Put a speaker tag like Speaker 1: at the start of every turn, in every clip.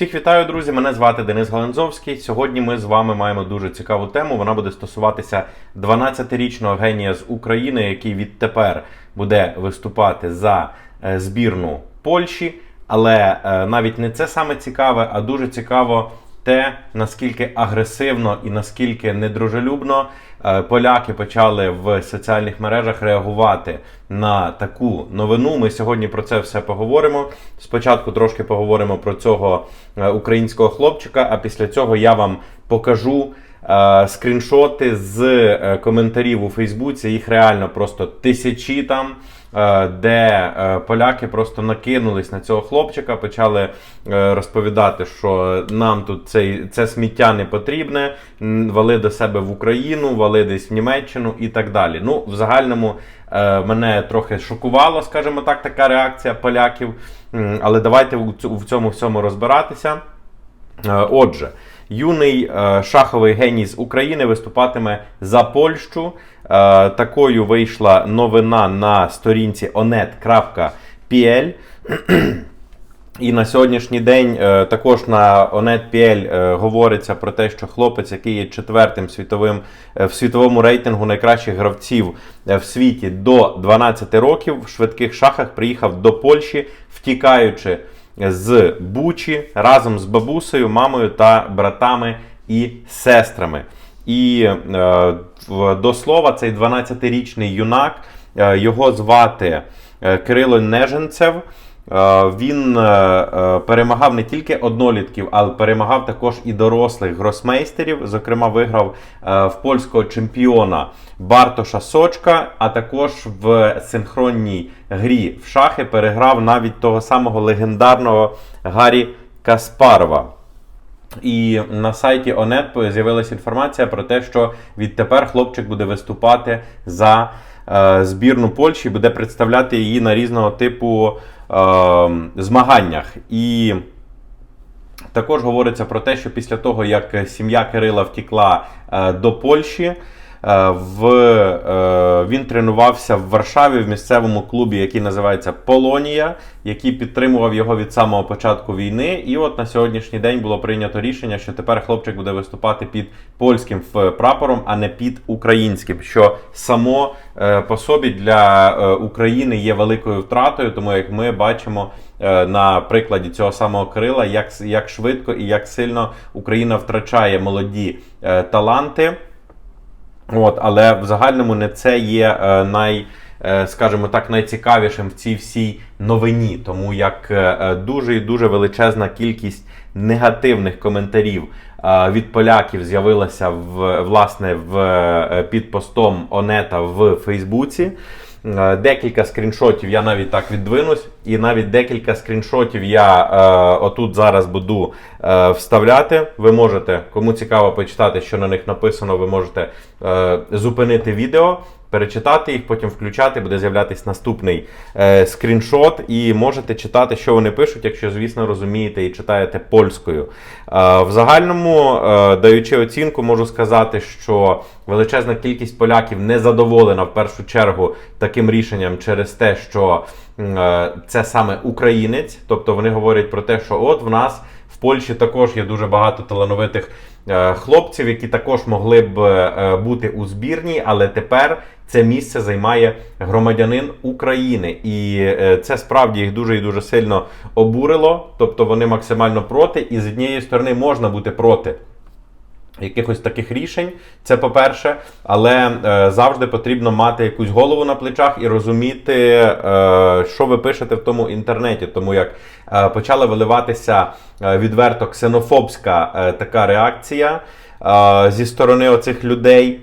Speaker 1: Всіх вітаю, друзі! Мене звати Денис Галанзовський. Сьогодні ми з вами маємо дуже цікаву тему. Вона буде стосуватися 12-річного генія з України, який відтепер буде виступати за е, збірну Польщі. Але е, навіть не це саме цікаве, а дуже цікаво те, наскільки агресивно і наскільки недружелюбно е, поляки почали в соціальних мережах реагувати на таку новину. Ми сьогодні про це все поговоримо. Спочатку трошки поговоримо про цього е, українського хлопчика, а після цього я вам покажу. Е, Скріншоти з е, коментарів у Фейсбуці, їх реально просто тисячі там, е, де поляки просто накинулись на цього хлопчика, почали розповідати, що нам тут цей, це сміття не потрібне, вали до себе в Україну, вали десь в Німеччину і так далі. Ну, в загальному мене трохи шокувало, скажімо так, така реакція поляків. Але давайте в цьому всьому розбиратися. Отже, юний е, шаховий геній з України виступатиме за Польщу. Е, Такою вийшла новина на сторінці onet.pl. І на сьогоднішній день е, також на Onet.pl говориться про те, що хлопець, який є четвертим світовим в світовому рейтингу найкращих гравців в світі до 12 років в швидких шахах, приїхав до Польщі, втікаючи з Бучі разом з бабусею, мамою та братами і сестрами. І е, до слова, цей 12-річний юнак, е, його звати е, Кирило Неженцев. Е, Він е, е, перемагав не тільки однолітків, але перемагав також і дорослих гросмейстерів. Зокрема, виграв в польського чемпіона Бартоша Сочка, а також в синхронній грі в шахи переграв навіть того самого легендарного Гаррі Каспарова. І на сайті ОНЕТ з'явилася інформація про те, що відтепер хлопчик буде виступати за збірну Польщі, буде представляти її на різного типу е, змаганнях. І також говориться про те, що після того, як сім'я Кирила втікла е, до Польщі, е, в, е, він тренувався в Варшаві в місцевому клубі, який називається Полонія, який підтримував його від самого початку війни. І от на сьогоднішній день було прийнято рішення, що тепер хлопчик буде виступати під польським ф- прапором, а не під українським. Що само е, по собі для е, України є великою втратою, тому як ми бачимо е, на прикладі цього самого Кирила, як, як швидко і як сильно Україна втрачає молоді е, таланти. От, але в загальному не це є е, най, е, скажімо так, найцікавішим в цій всій новині, тому як е, дуже і дуже величезна кількість негативних коментарів від поляків з'явилася в власне в під постом Онета в Фейсбуці. Е, Декілька скріншотів я навіть так віддвинусь, і навіть декілька скріншотів я е, отут зараз буду е, вставляти. Ви можете, кому цікаво почитати, що на них написано, ви можете е, зупинити відео, перечитати їх, потім включати, буде з'являтись наступний е, скріншот, і можете читати, що вони пишуть, якщо, звісно, розумієте і читаєте польською. Е, в загальному, е, даючи оцінку, можу сказати, що величезна кількість поляків не задоволена в першу чергу таким рішенням через те, що е, це саме українець, тобто вони говорять про те, що от в нас в Польщі також є дуже багато талановитих хлопців, які також могли б е, бути у збірній, але тепер це місце займає громадянин України, і е, це справді їх дуже і дуже сильно обурило. Тобто вони максимально проти, і з однієї сторони можна бути проти якихось таких рішень, це по-перше, але е, завжди потрібно мати якусь голову на плечах і розуміти, е, що ви пишете в тому інтернеті, тому як е, почала виливатися е, відверто ксенофобська е, така реакція. е, Зі сторони оцих людей,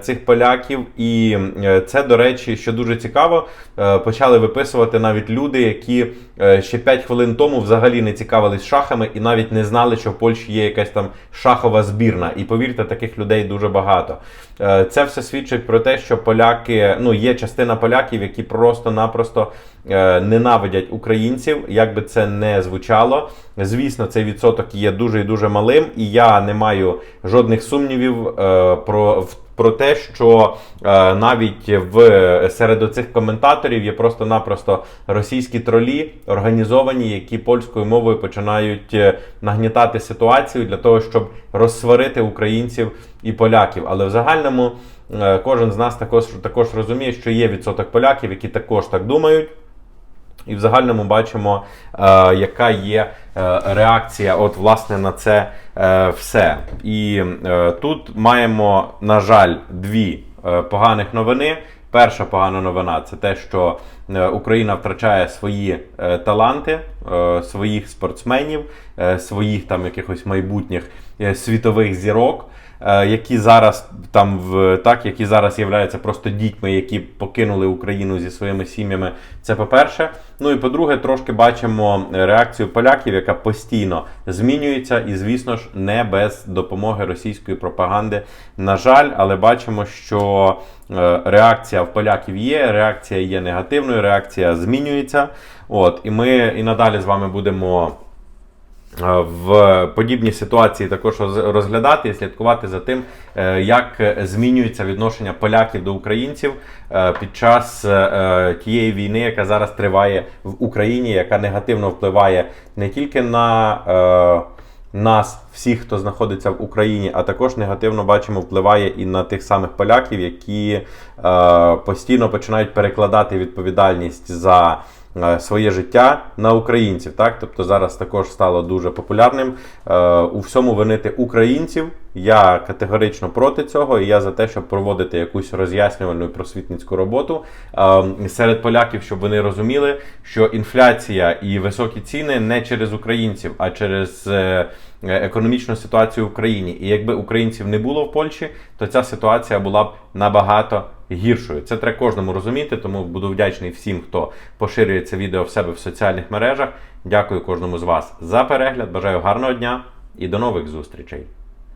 Speaker 1: цих поляків, і е, це, до речі, що дуже цікаво, е, почали виписувати навіть люди, які е, ще 5 хвилин тому взагалі не цікавились шахами і навіть не знали, що в Польщі є якась там шахова збірна. І повірте, таких людей дуже багато. Е, Це все свідчить про те, що поляки, ну є частина поляків, які просто-напросто е, ненавидять українців, як би це не звучало. Звісно, цей відсоток є дуже і дуже малим, і я не маю жодних сумнівів е, про про те, що е, навіть в серед оцих коментаторів є просто-напросто російські тролі організовані, які польською мовою починають е, нагнітати ситуацію для того, щоб розсварити українців і поляків. Але в загальному е, кожен з нас також також розуміє, що є відсоток поляків, які також так думають. І в загальному бачимо, е, яка є е, реакція от, власне, на це е, все. І тут маємо, на жаль, дві поганих новини. Перша погана новина це те, що Україна втрачає свої таланти, своїх спортсменів, своїх там якихось майбутніх е, світових зірок е, які зараз там в так, які зараз являються просто дітьми, які покинули Україну зі своїми сім'ями. Це по-перше. Ну і по-друге, трошки бачимо реакцію поляків, яка постійно змінюється, і звісно ж не без допомоги російської пропаганди. На жаль, але бачимо, що е, реакція в поляків є, реакція є негативною, реакція змінюється. От, і ми і надалі з вами будемо е, в подібній ситуації також роз- розглядати і слідкувати за тим, е, як змінюється відношення поляків до українців е, під час е, тієї війни, яка зараз триває в Україні, яка негативно впливає не тільки на е, нас, всіх, хто знаходиться в Україні, а також негативно бачимо, впливає і на тих самих поляків, які е, постійно починають перекладати відповідальність за е, своє життя на українців. Так, тобто зараз також стало дуже популярним е, у всьому винити українців. Я категорично проти цього, і я за те, щоб проводити якусь роз'яснювальну і просвітницьку роботу е, серед поляків, щоб вони розуміли, що інфляція і високі ціни не через українців, а через е, економічну ситуацію в Україні. І якби українців не було в Польщі, то ця ситуація була б набагато гіршою. Це треба кожному розуміти, тому буду вдячний всім, хто поширює це відео в себе в соціальних мережах. Дякую кожному з вас за перегляд. Бажаю гарного дня і до нових зустрічей.